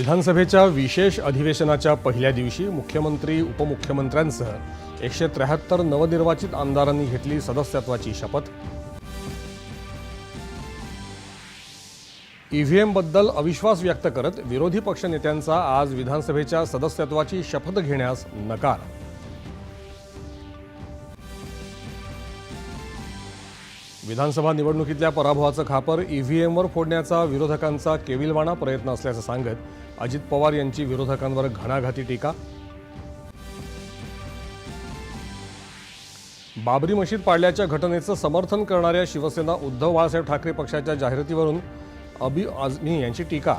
विधानसभेच्या विशेष अधिवेशनाच्या पहिल्या दिवशी मुख्यमंत्री उपमुख्यमंत्र्यांसह एकशे त्र्याहत्तर नवनिर्वाचित आमदारांनी घेतली सदस्यत्वाची शपथ. ईव्हीएमबद्दल अविश्वास व्यक्त करत विरोधी पक्षनेत्यांचा आज विधानसभेच्या सदस्यत्वाची शपथ घेण्यास नकार. विधानसभा निवडणुकीतल्या पराभवाचं खापर ईव्हीएमवर फोडण्याचा विरोधकांचा केविलवाणा प्रयत्न असल्याचं सांगत अजित पवार यांची विरोधकांवर घणाघाती टीका. बाबरी मशीद पाडल्याच्या घटनेचं समर्थन करणाऱ्या शिवसेना उद्धव बाळासाहेब ठाकरे पक्षाच्या जाहिरातीवरून अबी आझमी यांची टीका.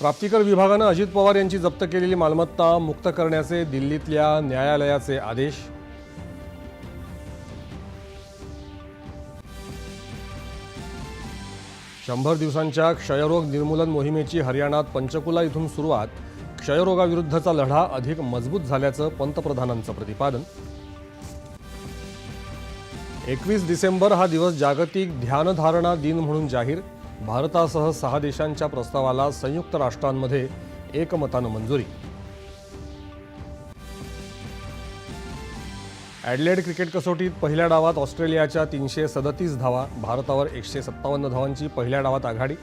प्राप्तिकर विभागानं अजित पवार यांची जप्त केलेली मालमत्ता मुक्त करण्याचे दिल्लीतल्या न्यायालयाचे आदेश. शंभर दिवसांच्या क्षयरोग निर्मूलन मोहिमेची हरियाणात पंचकुला इथून सुरुवात क्षयरोगाविरुद्धचा लढा अधिक मजबूत झाल्याचं पंतप्रधानांचं प्रतिपादन. एकवीस डिसेंबर हा दिवस जागतिक ध्यानधारणा दिन म्हणून जाहीर. भारतासह सहा देशांच्या प्रस्तावाला संयुक्त राष्ट्रांमध्ये एकमतानं मंजुरी. ॲडलेड क्रिकेट कसोटीत पहिल्या डावात ऑस्ट्रेलियाच्या तीनशे सदतीस धावा भारतावर एकशे सत्तावन्न धावांची पहिल्या डावात आघाडी.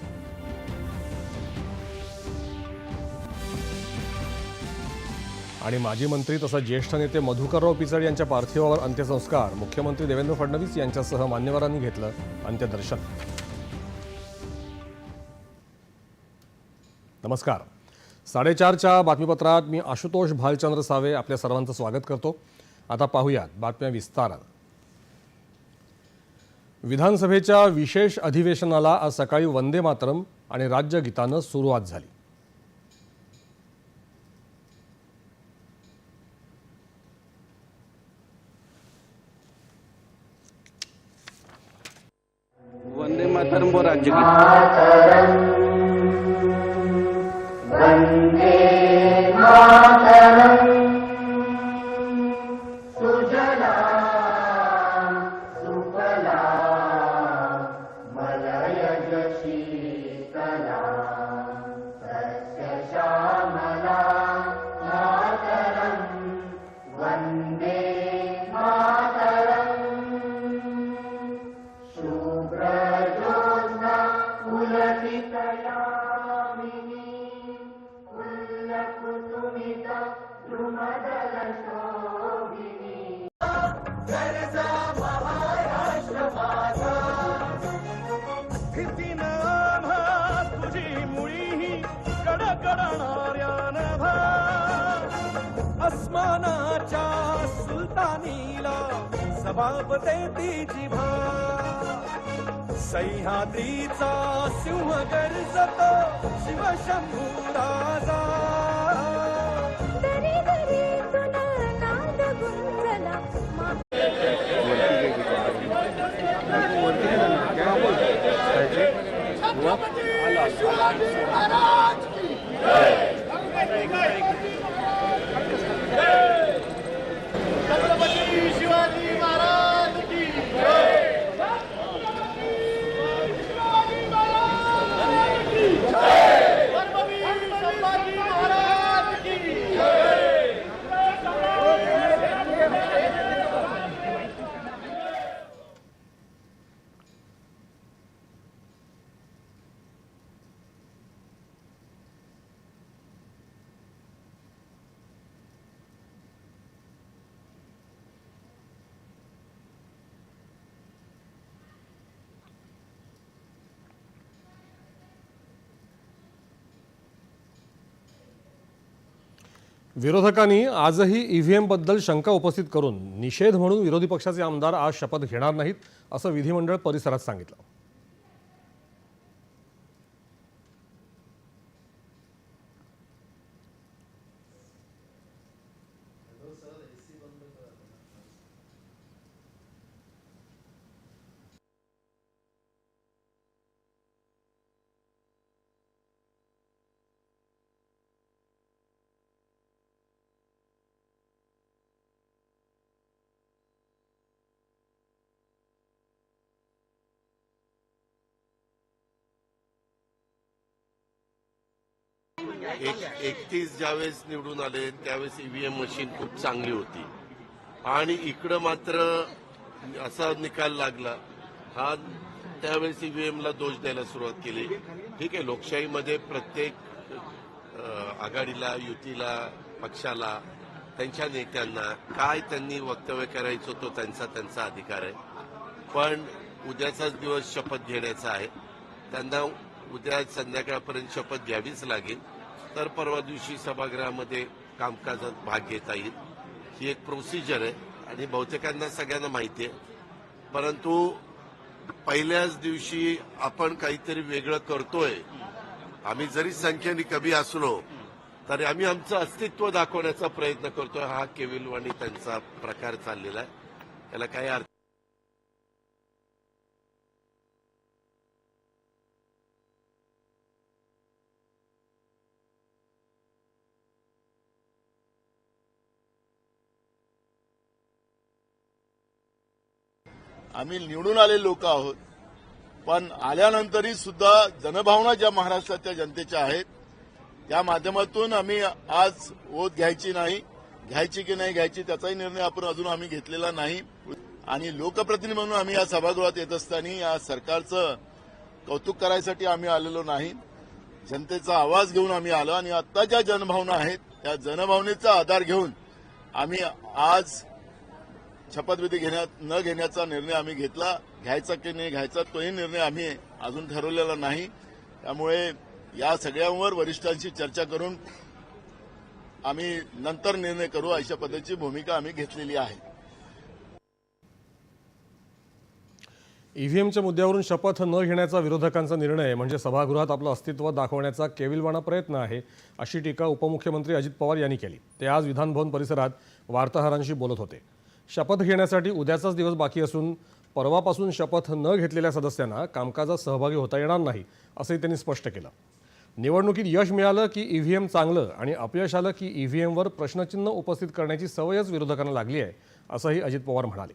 आणि माजी मंत्री तसंच ज्येष्ठ नेते मधुकरराव पिचड यांच्या पार्थिवावर अंत्यसंस्कार. मुख्यमंत्री देवेंद्र फडणवीस यांच्यासह मान्यवरांनी घेतलं अंत्यदर्शन. नमस्कार. साडेचारच्या बातमीपत्रात मी आशुतोष भालचंद्र सावे आपल्या सर्वांचं स्वागत करतो. आता पाहूयात बातम्या विस्तारात. विधानसभेच्या विशेष अधिवेशनाला आज सकाळी वंदे मातरम आणि राज्यगीतानं सुरुवात झाली. सबाब देती जिभा सह्याद्रीचा सिंह गर्जतो शिवशंभू राजा दरी दरीतून नाद गुंजला मा छत्रपती शिवाजी महाराज की जय शिवाजी महाराज की जय धर्मवीर संभाजी महाराज की जय विरोधकांनी आजही ईव्हीएमबद्दल शंका उपस्थित करून निषेध म्हणून विरोधी पक्षाचे आमदार आज शपथ घेणार नाहीत असं विधिमंडळ परिसरात सांगितलं. एक एकतीस ज्यावेळेस निवडून आले त्यावेळेस ईव्हीएम मशीन खूप चांगली होती. आणि इकडं मात्र असा निकाल लागला. हा त्यावेळेस ईव्हीएमला दोष द्यायला सुरुवात केली. ठीक आहे लोकशाहीमध्ये प्रत्येक आघाडीला युतीला पक्षाला त्यांच्या नेत्यांना काय त्यांनी वक्तव्य करायचं तो त्यांचा त्यांचा अधिकार आहे. पण उद्याचाच दिवस शपथ घेण्याचा आहे. त्यांना उद्या संध्याकाळपर्यंत शपथ घ्यावीच लागेल. तर परवा दिवशी सभागृहामध्ये कामकाजात भाग घेता येईल. ही एक प्रोसिजर आहे आणि बहुतेकांना सगळ्यांना माहिती आहे. परंतु पहिल्याच दिवशी आपण काहीतरी वेगळं करतोय. आम्ही जरी संख्येने कमी असलो तरी आम्ही आमचं अस्तित्व दाखवण्याचा प्रयत्न करतोय. हा केविलवाणी त्यांचा प्रकार चाललेला आहे. त्याला काही अर्थ आम्ही निवडून आले लोक आहोत. पण आल्यानंतरही सुद्धा जनभावना ज्या महाराष्ट्रातल्या जनतेच्या आहेत त्या माध्यमातून आम्ही आज ओत घ्यायची नाही घ्यायची की नाही घ्यायची त्याचाही निर्णय आपण अजून आम्ही घेतलेला नाही. आणि लोकप्रतिनिधी म्हणून आम्ही या सभागृहात येत असताना या सरकारचं कौतुक करायसाठी आम्ही आलेलो नाही. जनतेचा आवाज घेऊन आम्ही आलो आणि आता ज्या जनभावना आहेत त्या जनभावनेचा आधार घेऊन आम्ही आज शपथविधी घेण्यात न घेण्याचा निर्णय आम्ही घेतला. घ्यायचा की नाही घ्यायचा तोही निर्णय आम्ही अजून ठरवलेला नाही. त्यामुळे या सगळ्यांवर वरिष्ठांशी चर्चा करून आम्ही नंतर निर्णय करू. अशा पद्धतीची भूमिका आम्ही घेतलेली आहे. ईव्हीएमच्या मुद्द्यावरून शपथ न घेण्याचा विरोधकांचा निर्णय म्हणजे सभागृहात आपलं अस्तित्व दाखवण्याचा केविलवाणा प्रयत्न आहे अशी टीका उपमुख्यमंत्री अजित पवार यांनी केली. ते आज विधानभवन परिसरात वार्ताहरांशी बोलत होते. शपथ घेण्यासाठी उद्याचाच दिवस बाकी असून परवापासून शपथ न घेतलेल्या सदस्यांना कामकाजात सहभागी होता येणार नाही असंही त्यांनी स्पष्ट केलं. निवडणुकीत यश मिळालं की ईव्हीएम चांगलं आणि अपयश आलं की ईव्हीएमवर प्रश्नचिन्ह उपस्थित करण्याची सवयच विरोधकांना लागली आहे असंही अजित पवार म्हणाले.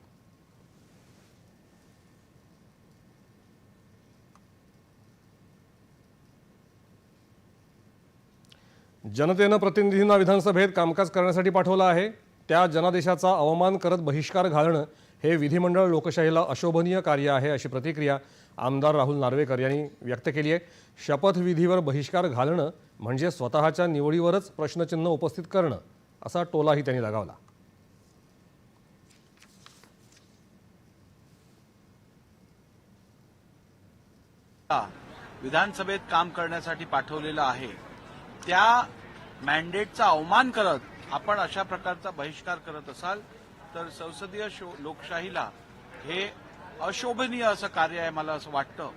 जनतेनं प्रतिनिधींना विधानसभेत कामकाज करण्यासाठी पाठवलं आहे. त्या जनादेशाचा अवमान करत बहिष्कार घालणं हे विधिमंडळ लोकशाहीला अशोभनीय कार्य आहे अशी प्रतिक्रिया आमदार राहुल नार्वेकर यांनी व्यक्त केली आहे. शपथविधीवर बहिष्कार घालणं म्हणजे स्वतःच्या निवडीवरच प्रश्नचिन्ह उपस्थित करणं असा टोलाही त्यांनी लगावला. विधानसभेत काम करण्यासाठी पाठवलेलं आहे. त्या मॅन्डेटचा अवमान करत आपण अशा प्रकारचा बहिष्कार करत असाल तर संसदीय शो- लोकशाहीला हे अशोभनीय असं कार्य आहे मला असं वाटतं.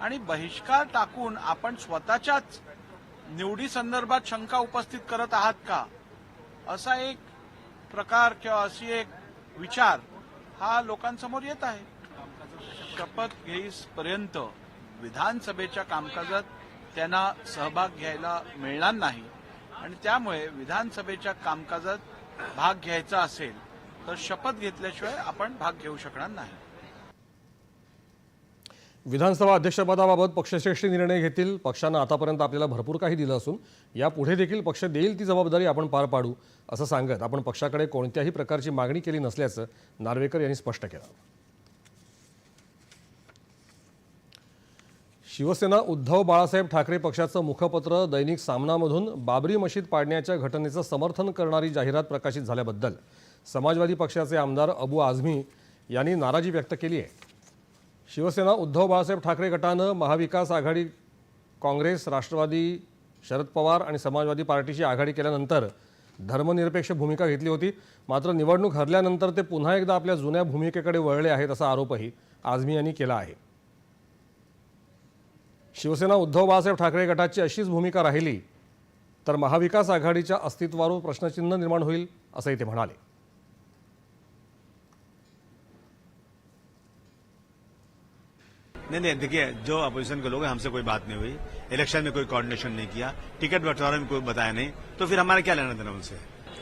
आणि बहिष्कार टाकून आपण स्वतःच्याच निवडी संदर्भात शंका उपस्थित करत आहात का? असा एक प्रकार किंवा अशी एक विचार हा लोकांसमोर येत आहे. शपथ घेईसपर्यंत विधानसभेच्या कामकाजात त्यांना सहभाग घ्यायला मिळणार नाही. आणि त्यामुळे विधानसभेच्या कामकाजात भाग घ्यायचा असेल तर शपथ घेतल्याशिवाय आपण भाग घेऊ शकणार नाही. विधानसभा अध्यक्षपदाबाबत पक्षश्रेष्ठी निर्णय घेतील. पक्षानं आतापर्यंत आपल्याला भरपूर काही दिलं असून यापुढे देखील पक्ष देईल ती जबाबदारी आपण पार पाडू असं सांगत आपण पक्षाकडे कोणत्याही प्रकारची मागणी केली नसल्याचं नार्वेकर यांनी स्पष्ट केलं. शिवसेना उद्धव बाळासाहेब ठाकरे पक्षाचं मुखपत्र दैनिक सामनामधून बाबरी मशीद पाडण्याच्या घटनेचं समर्थन करणारी जाहिरात प्रकाशित झाल्याबद्दल समाजवादी पक्षाचे आमदार अबू आझमी यांनी नाराजी व्यक्त केली आहे. शिवसेना उद्धव बाळासाहेब ठाकरे गटानं महाविकास आघाडी काँग्रेस राष्ट्रवादी शरद पवार आणि समाजवादी पार्टीची आघाडी केल्यानंतर धर्मनिरपेक्ष भूमिका घेतली होती. मात्र निवडणूक हरल्यानंतर ते पुन्हा एकदा आपल्या जुन्या भूमिकेकडे वळले आहेत असा आरोपही आझमी यांनी केला आहे. शिवसेना उद्धव बाळासाहेब ठाकरे गटाची अशीच भूमिका राहिली तर महाविकास आघाडीच्या अस्तित्वावर प्रश्नचिन्ह निर्माण होईल असंही ते म्हणाले. नहीं नहीं देखिए जो अपोजिशन के लोग हैं हमसे कोई बात नहीं हुई। इलेक्शन में कोई कोऑर्डिनेशन नहीं किया टिकट बंटवारे में कोई बताया नहीं। तो फिर हमारा क्या लेना देना उनसे?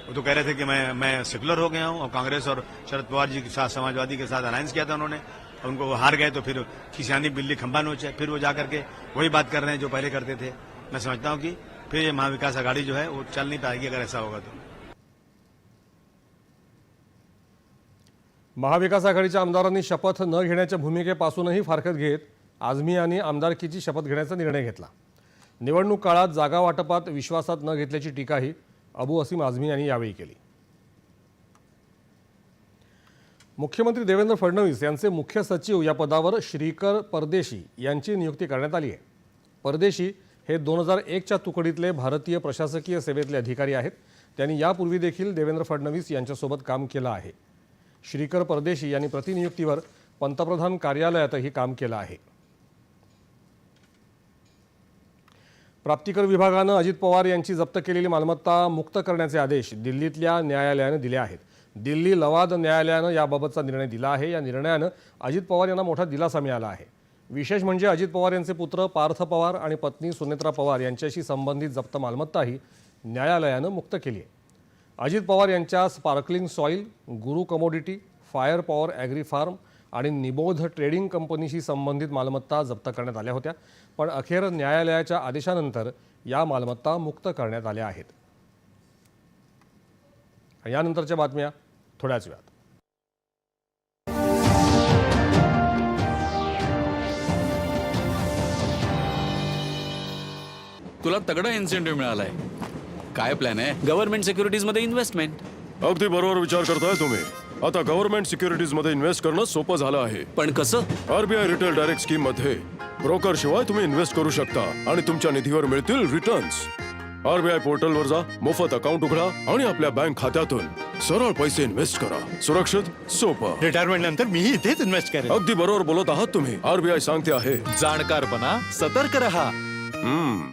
वो तो कह रहे थे कि मैं मैं सेकुलर हो गया हूं और कांग्रेस और शरद पवार जी के साथ समाजवादी के साथ अलायंस किया था उन्होंने। और उनको वो हार गए तो फिर खिसियानी बिल्ली खंबा नोचे फिर वो जा करके वही बात कर रहे हैं जो पहले करते थे। मैं समझता हूँ कि फिर ये महाविकास आघाड़ी जो है वो चल नहीं पाएगी अगर ऐसा होगा तो। महाविकास आघाडीच्या आमदारांनी शपथ न घेण्याच्या भूमिकेपासूनही फारकत घेत आझमी यांनी आमदारकीची शपथ घेण्याचा निर्णय घेतला. निवडणूक काळात जागा वाटपात विश्वासात न घेतल्याची टीकाही अबू असीम आझमी यांनी यावेळी केली. मुख्यमंत्री देवेंद्र फडणवीस यांचे मुख्य सचिव या पदावर श्रीकर परदेशी यांची नियुक्ती करण्यात आली आहे. परदेशी हे दोन हजार एकच्या तुकडीतले भारतीय प्रशासकीय सेवेतले अधिकारी आहेत. त्यांनी यापूर्वी देखील देवेंद्र फडणवीस यांच्यासोबत काम केलं आहे. श्रीकर परदेशी यांनी प्रतिनियुक्तीवर पंतप्रधान कार्यालयातही काम केलं आहे. प्राप्तिकर विभागानं अजित पवार यांची जप्त केलेली मालमत्ता मुक्त करण्याचे आदेश दिल्लीतल्या न्यायालयानं दिले आहेत. दिल्ली लवाद न्यायालयानं याबाबतचा निर्णय दिला आहे. या निर्णयानं अजित पवार यांना मोठा दिलासा मिळाला आहे. विशेष म्हणजे अजित पवार यांचे पुत्र पार्थ पवार आणि पत्नी सुनेत्रा पवार यांच्याशी संबंधित जप्त मालमत्ताही न्यायालयानं मुक्त केली आहे. अजित पवार यांच्या sparkling soil guru commodity fire power agri farm आणि निबोध ट्रेडिंग कंपनीशी संबंधित मालमत्ता जप्त करण्यात आल्या होत्या पण अखेर न्यायालयाच्या आदेशानंतर या मालमत्ता मुक्त करण्यात आल्या आहेत. यानंतरच्या बातम्या. थोड्याच वेळात तुला तगडा इन्सेंटिव्ह मिळालाय. काय प्लॅन आहे? गव्हर्नमेंट सिक्युरिटीजमध्ये इन्व्हेस्टमेंट अगदी बरोबर विचार करताय तुम्ही. आता गव्हर्नमेंट सिक्युरिटीजमध्ये इन्व्हेस्ट करणं सोपं झालं आहे. पण कसं? आरबीआय रिटेल डायरेक्ट स्कीममध्ये. ब्रोकर शिवाय तुम्ही इन्व्हेस्ट करू शकता आणि तुमच्या निधीवर मिळतील रिटर्न्स आरबीआय पोर्टलवर जा मोफत अकाउंट उघडा आणि आपल्या बँक खात्यातून सरळ पैसे इन्व्हेस्ट करा. सुरक्षित सोपं. रिटायरमेंट नंतर मीही इथेच इन्व्हेस्ट करेन. अगदी बरोबर बोलत आहात तुम्ही. आरबीआय सांगते आहे. जाणकार बना सतर्क रहा. हम्म.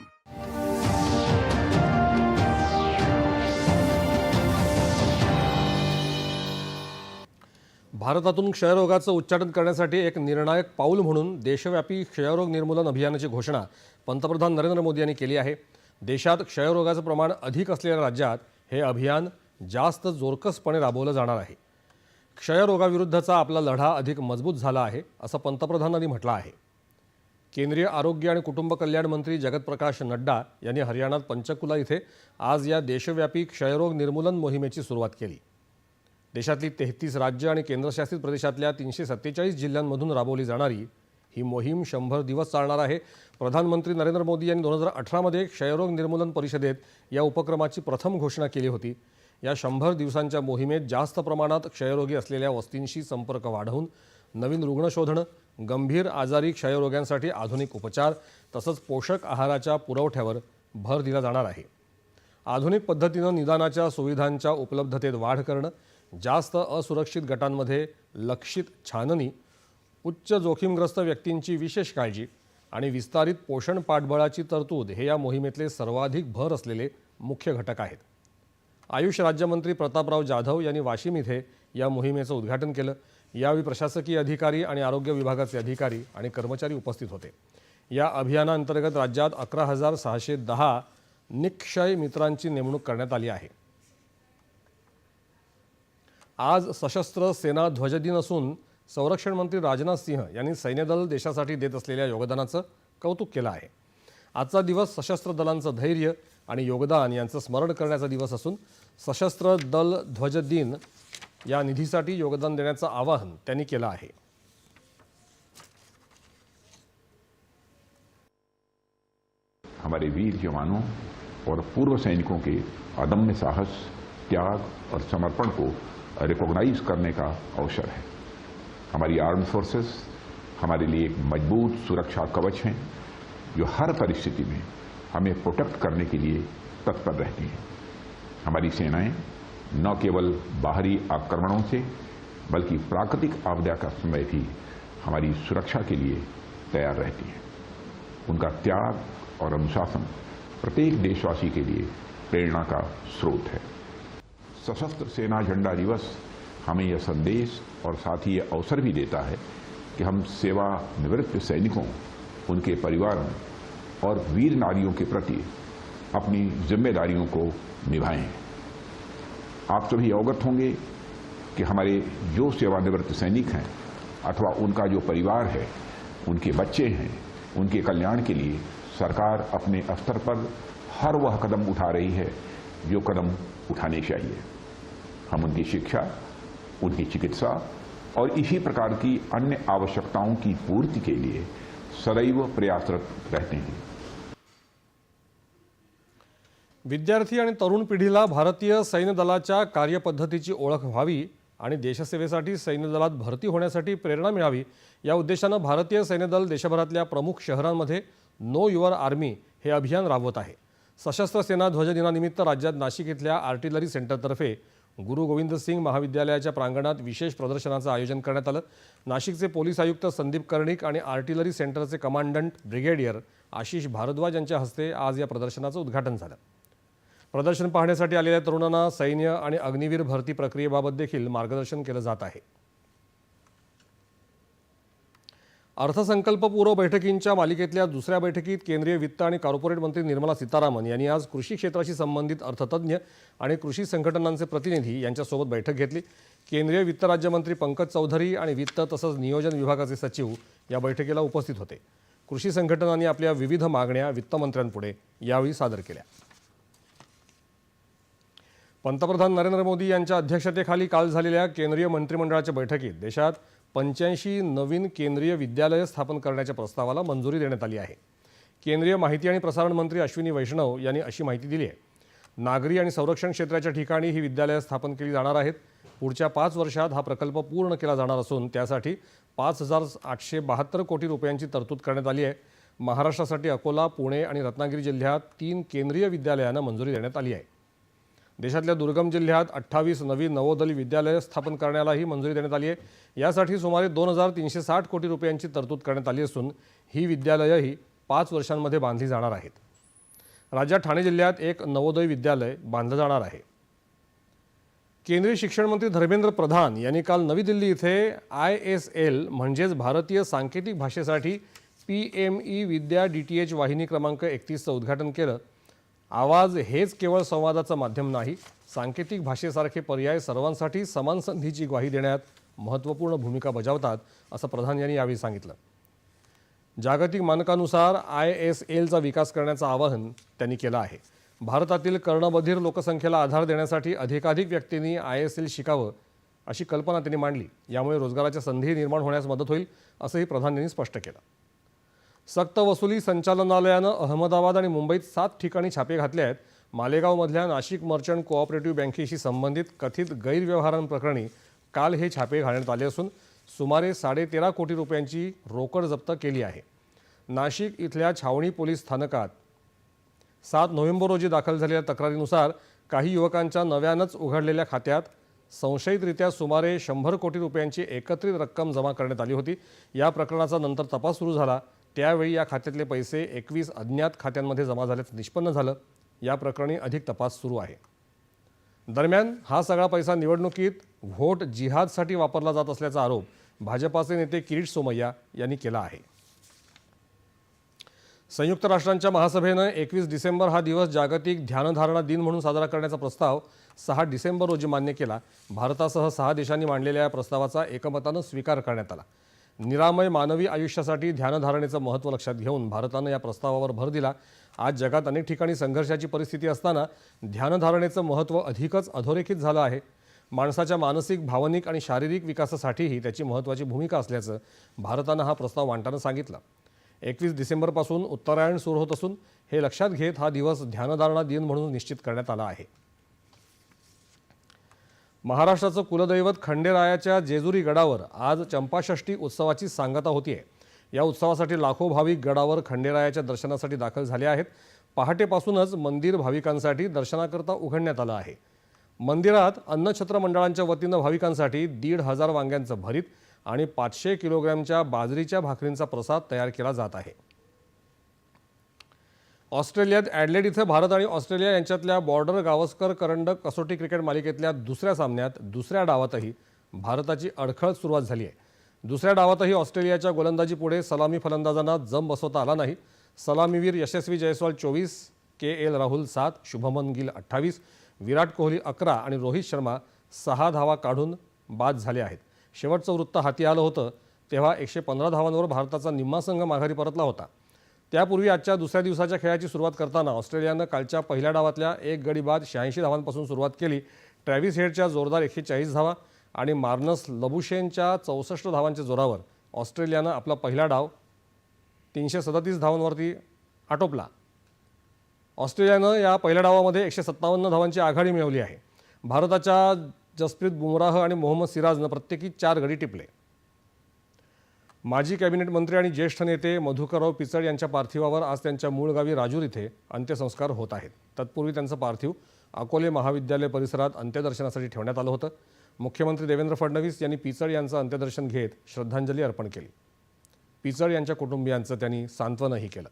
भारतातून क्षयरोगाचं उच्चाटन करण्यासाठी एक निर्णायक पाऊल म्हणून देशव्यापी क्षयरोग निर्मूलन अभियानाची घोषणा पंतप्रधान नरेंद्र मोदी यांनी केली आहे. देशात क्षयरोगाचं प्रमाण अधिक असलेल्या राज्यात हे अभियान जास्त जोरकसपणे राबवलं जाणार आहे. क्षयरोगाविरुद्धचा आपला लढा अधिक मजबूत झाला आहे असं पंतप्रधानांनी म्हटलं आहे. केंद्रीय आरोग्य आणि कुटुंब कल्याण मंत्री जगतप्रकाश नड्डा यांनी हरियाणात पंचकुला इथे आज या देशव्यापी क्षयरोग निर्मूलन मोहिमेची सुरुवात केली. देशातली तेहतीस राज्य आणि केंद्रशासित प्रदेशातल्या तीनशे सत्तेचाळीस जिल्ह्यांमधून राबवली जाणारी ही मोहीम शंभर दिवस चालणार आहे. प्रधानमंत्री नरेंद्र मोदी यांनी दोन हजार अठरामध्ये क्षयरोग निर्मूलन परिषदेत या उपक्रमाची प्रथम घोषणा केली होती. या शंभर दिवसांच्या मोहिमेत जास्त प्रमाणात क्षयरोगी असलेल्या वस्तींशी संपर्क वाढवून नवीन रुग्ण शोधणं गंभीर आजारी क्षयरोग्यांसाठी आधुनिक उपचार तसंच पोषक आहाराच्या पुरवठ्यावर भर दिला जाणार आहे. आधुनिक पद्धतीनं निदानाच्या सुविधांच्या उपलब्धतेत वाढ करणं जास्त असुरक्षित गटांमध्ये लक्षित छाननी उच्च जोखीमग्रस्त व्यक्तींची विशेष काळजी आणि विस्तारित पोषण पाठबळाची तरतूद हे या मोहिमेतले सर्वाधिक भर असलेले मुख्य घटक आहेत. आयुष राज्यमंत्री प्रतापराव जाधव यांनी वाशिम इथे या मोहिमेचं उद्घाटन केलं. यावेळी प्रशासकीय अधिकारी आणि आरोग्य विभागाचे अधिकारी आणि कर्मचारी उपस्थित होते. या अभियानाअंतर्गत राज्यात अकरा हजार सहाशे दहा निक्षय मित्रांची नेमणूक करण्यात आली आहे. आज सशस्त्र सेना ध्वजदिन असून संरक्षण मंत्री राजनाथ सिंह यांनी सैन्यदल देशासाठी देत असलेल्या योगदानाचं कौतुक केलं आहे. आजचा दिवस सशस्त्र दलांचं धैर्य आणि योगदान यांचं स्मरण करण्याचा दिवस असून सशस्त्र दल ध्वज दिन या निधीसाठी योगदान देण्याचं आवाहन त्यांनी केलं आहे. हमारे वीर जवानों और पूर्व सैनिकों के अदम्य साहस त्याग और समर्पण को रिकॉग्नाइज करने का अवसर है। हमारी आर्म फोर्सेस हमारे लिए एक मज़बूत सुरक्षा कवच हैं, जो हर परिस्थिति में हमें प्रोटेक्ट करने के लिए तत्पर रहती हैं। हमारी सेनाएँ न केवल बाहरी आक्रमणों से, बल्कि प्राकृतिक आपदा का समय भी हमारी सुरक्षा के लिए तैयार रहती हैं। उनका त्याग और अनुशासन प्रत्येक देशवासी के लिए प्रेरणा का स्रोत है। सशस्त्र सेना झंडा दिवस हमें यह संदेश और साथ ही यह अवसर भी देता है कि हम सेवा निवृत्त सैनिकों, उनके परिवारों और वीर नारियों के प्रति अपनी जिम्मेदारियों को निभाएँ। आप सभी अवगत होंगे कि हमारे जो सेवानिवृत्त सैनिक हैं अथवा उनका जो परिवार है, उनके बच्चे हैं, उनके कल्याण के लिए सरकार अपने स्तर पर हर वह कदम उठा रही है जो कदम उठाने चाहिए। हम उनकी शिक्षा उनकी चिकित्सा और इसी प्रकार की अन्य आवश्यकताओं की पूर्ति के लिए सदैव प्रयासरत रहते हैं। विद्यार्थी आणि तरुण पिढीला भारतीय सैन्य दलाच्या कार्यपद्धतीची ओळख व्हावी आणि देशसेवेसाठी सैन्य दलात भरती होण्यासाठी प्रेरणा मिळावी या उद्देशानं भारतीय सैन्य दल देशभरातल्या प्रमुख शहरांमध्ये नो युअर आर्मी हे अभियान राबवत आहे. सशस्त्र सेना ध्वज दिनानिमित्त राज्यात नाशिक इथल्या आर्टिलरी सेंटरतर्फे गुरु गोविंद सिंग महाविद्यालयाच्या प्रांगणात विशेष प्रदर्शनाचं आयोजन करण्यात आलं. नाशिकचे पोलीस आयुक्त संदीप कर्णिक आणि आर्टिलरी सेंटरचे कमांडंट ब्रिगेडियर आशिष भारद्वाज यांच्या हस्ते आज या प्रदर्शनाचं उद्घाटन झालं. प्रदर्शन पाहण्यासाठी आलेल्या तरुणांना सैन्य आणि अग्निवीर भरती प्रक्रियेबाबत देखील मार्गदर्शन केलं जात आहे. अर्थसंकल्पपूर्व बैठकींच्या मालिकेतल्या दुसऱ्या बैठकीत केंद्रीय वित्त आणि कॉर्पोरेट मंत्री निर्मला सीतारामन यांनी आज कृषी क्षेत्राशी संबंधित अर्थतज्ज्ञ आणि कृषी संघटनांचे प्रतिनिधी यांच्यासोबत बैठक घेतली. केंद्रीय वित्त राज्यमंत्री पंकज चौधरी आणि वित्त तसंच नियोजन विभागाचे सचिव या बैठकीला उपस्थित होते. कृषी संघटनांनी आपल्या विविध मागण्या वित्तमंत्र्यांपुढे यावेळी सादर केल्या. पंतप्रधान नरेंद्र मोदी यांच्या अध्यक्षतेखाली काल झालेल्या केंद्रीय मंत्रिमंडळाच्या बैठकीत देशात पंच्याऐंशी नवीन केंद्रीय विद्यालयं स्थापन करण्याच्या प्रस्तावाला मंजुरी देण्यात आली आहे. केंद्रीय माहिती आणि प्रसारण मंत्री अश्विनी वैष्णव यांनी अशी माहिती दिली आहे. नागरी आणि संरक्षण क्षेत्राच्या ठिकाणी ही विद्यालयं स्थापन केली जाणार आहेत. पुढच्या पाच वर्षात हा प्रकल्प पूर्ण केला जाणार असून त्यासाठी पाच हजार आठशे बहात्तर कोटी रुपयांची तरतूद करण्यात आली आहे. महाराष्ट्रासाठी अकोला पुणे आणि रत्नागिरी जिल्ह्यात तीन केंद्रीय विद्यालयांना मंजुरी देण्यात आली आहे. देशातल्या दुर्गम जिल्ह्यात अठ्ठावीस नवी नवोदय विद्यालयं स्थापन करण्यालाही मंजुरी देण्यात आली आहे. यासाठी सुमारे दोन हजार तीनशे साठ कोटी रुपयांची तरतूद करण्यात आली असून ही विद्यालयंही पाच वर्षांमध्ये बांधली जाणार आहेत. राज्यात ठाणे जिल्ह्यात एक नवोदय विद्यालय बांधलं जाणार आहे. केंद्रीय शिक्षण मंत्री धर्मेंद्र प्रधान यांनी काल नवी दिल्ली इथे आय एस एल म्हणजेच भारतीय सांकेतिक भाषेसाठी P M E Vidya D T H वाहिनी क्रमांक एकतीसचं उद्घाटन केलं. आवाज हेच केवळ संवादाचं माध्यम नाही सांकेतिक भाषेसारखे पर्याय सर्वांसाठी समान संधीची ग्वाही देण्यात महत्त्वपूर्ण भूमिका बजावतात असं प्रधान यांनी यावेळी सांगितलं. जागतिक मानकानुसार आय एस एलचा विकास करण्याचं आवाहन त्यांनी केलं आहे. भारतातील कर्णबधीर लोकसंख्येला आधार देण्यासाठी अधिकाधिक व्यक्तींनी आय एस एल शिकावं अशी कल्पना त्यांनी मांडली. यामुळे रोजगाराच्या संधी निर्माण होण्यास मदत होईल असंही प्रधान यांनी स्पष्ट केलं. सक्त वसुली संचालनालयानं अहमदाबाद आणि मुंबईत सात ठिकाणी छापे घातले आहेत. मालेगावमधल्या नाशिक मर्चंट कोऑपरेटिव्ह बँकेशी संबंधित कथित गैरव्यवहारांप्रकरणी काल हे छापे घालण्यात आले असून सुमारे साडेतेरा कोटी रुपयांची रोकड जप्त केली आहे. नाशिक इथल्या छावणी पोलीस स्थानकात सात नोव्हेंबर रोजी दाखल झालेल्या तक्रारीनुसार काही युवकांच्या नव्यानंच उघडलेल्या खात्यात संशयितरित्या सुमारे शंभर कोटी रुपयांची एकत्रित रक्कम जमा करण्यात आली होती. या प्रकरणाचा नंतर तपास सुरू झाला. त्यावेळी या खात्यातले पैसे एकवीस अज्ञात खात्यांमध्ये जमा झाल्याचं निष्पन्न झालं. या प्रकरणी अधिक तपास सुरू आहे. दरम्यान हा सगळा पैसा निवडणुकीत व्होट जिहादसाठी वापरला जात असल्याचा आरोप भाजपाचे नेते किरीट सोमय्या यांनी केला आहे. संयुक्त राष्ट्रांच्या महासभेनं एकवीस डिसेंबर हा दिवस जागतिक ध्यानधारणा दिन म्हणून साजरा करण्याचा प्रस्ताव सहा डिसेंबर रोजी मान्य केला. भारतासह सहा देशांनी मांडलेल्या या प्रस्तावाचा एकमतानं स्वीकार करण्यात आला. निरामय मानवी आयुष्यासाठी ध्यानधारणेचं महत्त्व लक्षात घेऊन भारतानं या प्रस्तावावर भर दिला. आज जगात अनेक ठिकाणी संघर्षाची परिस्थिती असताना ध्यानधारणेचं महत्त्व अधिकच अधोरेखित झालं आहे. माणसाच्या मानसिक भावनिक आणि शारीरिक विकासासाठीही त्याची महत्त्वाची भूमिका असल्याचं भारतानं हा प्रस्ताव मांडताना सांगितलं. एकवीस डिसेंबरपासून उत्तरायण सुरू होत असून हे लक्षात घेत हा दिवस ध्यानधारणा दिन म्हणून निश्चित करण्यात आला आहे. महाराष्ट्राचं कुलदैवत खंडेरायाच्या जेजुरी गडावर आज चंपाषष्ठी उत्सवाची सांगता होतीये. या उत्सवासाठी लाखो भाविक गडावर खंडेरायाच्या दर्शनासाठी दाखल झाले आहेत. पहाटेपासूनच मंदिर भाविकांसाठी दर्शनाकरता उघडण्यात आलं आहे. मंदिरात अन्नछत्र मंडळांच्या वतीनं भाविकांसाठी दीड हजार वांग्यांचं भरीत आणि पाचशे किलोग्रॅमच्या बाजरीच्या भाकरींचा प्रसाद तयार केला जात आहे. ऑस्ट्रेलियात ॲडलेड इथं भारत आणि ऑस्ट्रेलिया यांच्यातल्या बॉर्डर गावस्कर करंडक कसोटी क्रिकेट मालिकेतल्या दुसऱ्या सामन्यात दुसऱ्या डावातही भारताची अडखळत सुरुवात झाली आहे. दुसऱ्या डावातही ऑस्ट्रेलियाच्या गोलंदाजीपुढे सलामी फलंदाजांना जम बसवता आला नाही. सलामीवीर यशस्वी जयस्वाल चोवीस के एल राहुल सात शुभमन गिल अठ्ठावीस विराट कोहली अकरा आणि रोहित शर्मा सहा धावा काढून बाद झाले आहेत. शेवटचं वृत्त हाती आलं होतं तेव्हा एकशे पंधरा धावांवर भारताचा निम्मा संघ माघारी परतला होता. त्यापूर्वी आजच्या दुसऱ्या दिवसाच्या खेळाची सुरुवात करताना ऑस्ट्रेलियानं कालच्या पहिल्या डावातल्या एक गडी बाद शहाऐंशी धावांपासून सुरुवात केली. ट्रॅव्हिस हेडच्या जोरदार एकशे चाळीस धावा आणि मार्नस लबुशेनच्या चौसष्ट धावांच्या जोरावर ऑस्ट्रेलियानं आपला पहिला डाव तीनशे सदतीस धावांवरती आटोपला. ऑस्ट्रेलियानं या पहिल्या डावामध्ये एकशे सत्तावन्न धावांची आघाडी मिळवली आहे. भारताच्या जसप्रीत बुमराह आणि मोहम्मद सिराजनं प्रत्येकी चार गडी टिपले. माजी कॅबिनेट मंत्री आणि ज्येष्ठ नेते मधुकरराव पिचड यांच्या पार्थिवावर आज त्यांच्या मूळ गावी राजूर इथे अंत्यसंस्कार होत आहेत. तत्पूर्वी त्यांचं पार्थिव अकोले महाविद्यालय परिसरात अंत्यदर्शनासाठी ठेवण्यात आलं होतं. मुख्यमंत्री देवेंद्र फडणवीस यांनी पिचड यांचं अंत्यदर्शन घेत श्रद्धांजली अर्पण केली. पिचड यांच्या कुटुंबियांचं त्यांनी सांत्वनही केलं.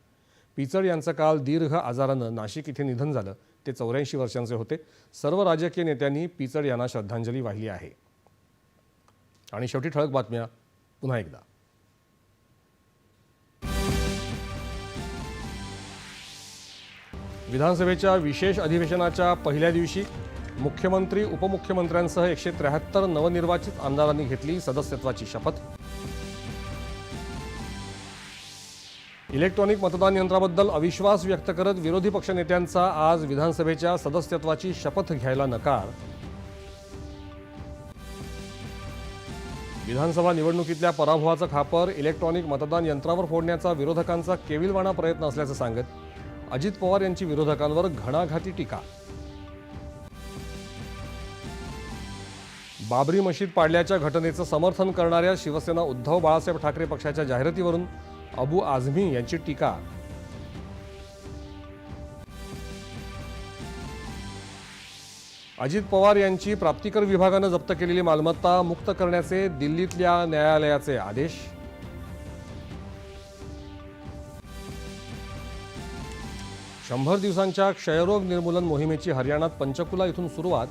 पिचड यांचं काल दीर्घ आजारानं नाशिक इथे निधन झालं. ते चौऱ्याऐंशी वर्षांचे होते. सर्व राजकीय नेत्यांनी पिचड यांना श्रद्धांजली वाहिली आहे. आणि शेवटी ठळक बातम्या पुन्हा एकदा. विधानसभेच्या विशेष अधिवेशनाच्या पहिल्या दिवशी मुख्यमंत्री उपमुख्यमंत्र्यांसह एकशे त्र्याहत्तर नवनिर्वाचित आमदारांनी घेतली सदस्यत्वाची शपथ. इलेक्ट्रॉनिक मतदान यंत्राबद्दल अविश्वास व्यक्त करत विरोधी पक्षनेत्यांचा आज विधानसभेच्या सदस्यत्वाची शपथ घ्यायला नकार. विधानसभा निवडणुकीतल्या पराभवाचं खापर इलेक्ट्रॉनिक मतदान यंत्रावर फोडण्याचा विरोधकांचा केविलवाणा प्रयत्न असल्याचं सांगत अजित पवार यांची विरोधकांवर घणाघाती टीका. बाबरी मशीद पाडल्याच्या घटनेचं समर्थन करणाऱ्या शिवसेना उद्धव बाळासाहेब ठाकरे पक्षाच्या जाहिरातीवरून अबू आझमी यांची टीका. अजित पवार यांची प्राप्तिकर विभागानं जप्त केलेली मालमत्ता मुक्त करण्याचे दिल्लीतल्या न्यायालयाचे आदेश. शंभर दिवसांच्या क्षयरोग निर्मूलन मोहिमेची हरियाणात पंचकुला इथून सुरुवात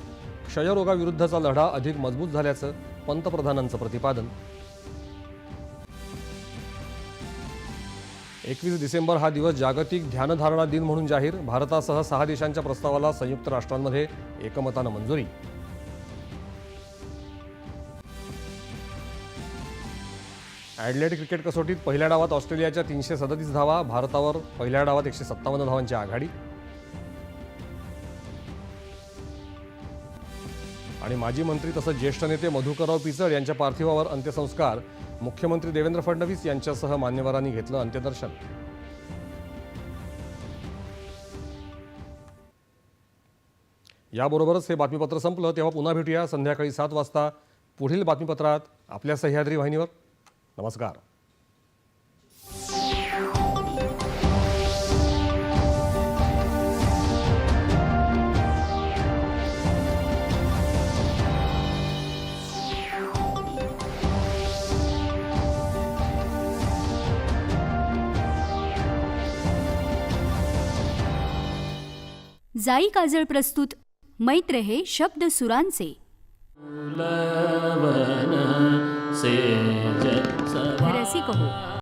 क्षयरोगाविरुद्धचा लढा अधिक मजबूत झाल्याचं पंतप्रधानांचं प्रतिपादन. एकवीस डिसेंबर हा दिवस जागतिक ध्यानधारणा दिन म्हणून जाहीर भारतासह सहा देशांच्या प्रस्तावाला संयुक्त राष्ट्रांमध्ये एकमतानं मंजुरी. ॲडलेट क्रिकेट कसोटीत पहिल्या डावात ऑस्ट्रेलियाच्या तीनशे सदतीस धावा भारतावर पहिल्या डावात एकशे सत्तावन्न धावांची आघाडी. आणि माजी मंत्री तसंच ज्येष्ठ नेते मधुकरराव पिचड यांच्या पार्थिवावर अंत्यसंस्कार. मुख्यमंत्री देवेंद्र फडणवीस यांच्यासह मान्यवरांनी घेतलं अंत्यदर्शन. याबरोबरच हे बातमीपत्र संपलं तेव्हा पुन्हा भेटूया संध्याकाळी सात वाजता. पुढील बातमीपत्रात आपल्या सह्याद्री वाहिनीवर. नमस्कार. जाई काजळ प्रस्तुत मैत्र हे शब्द सुरांचे. रसिक कहू हो.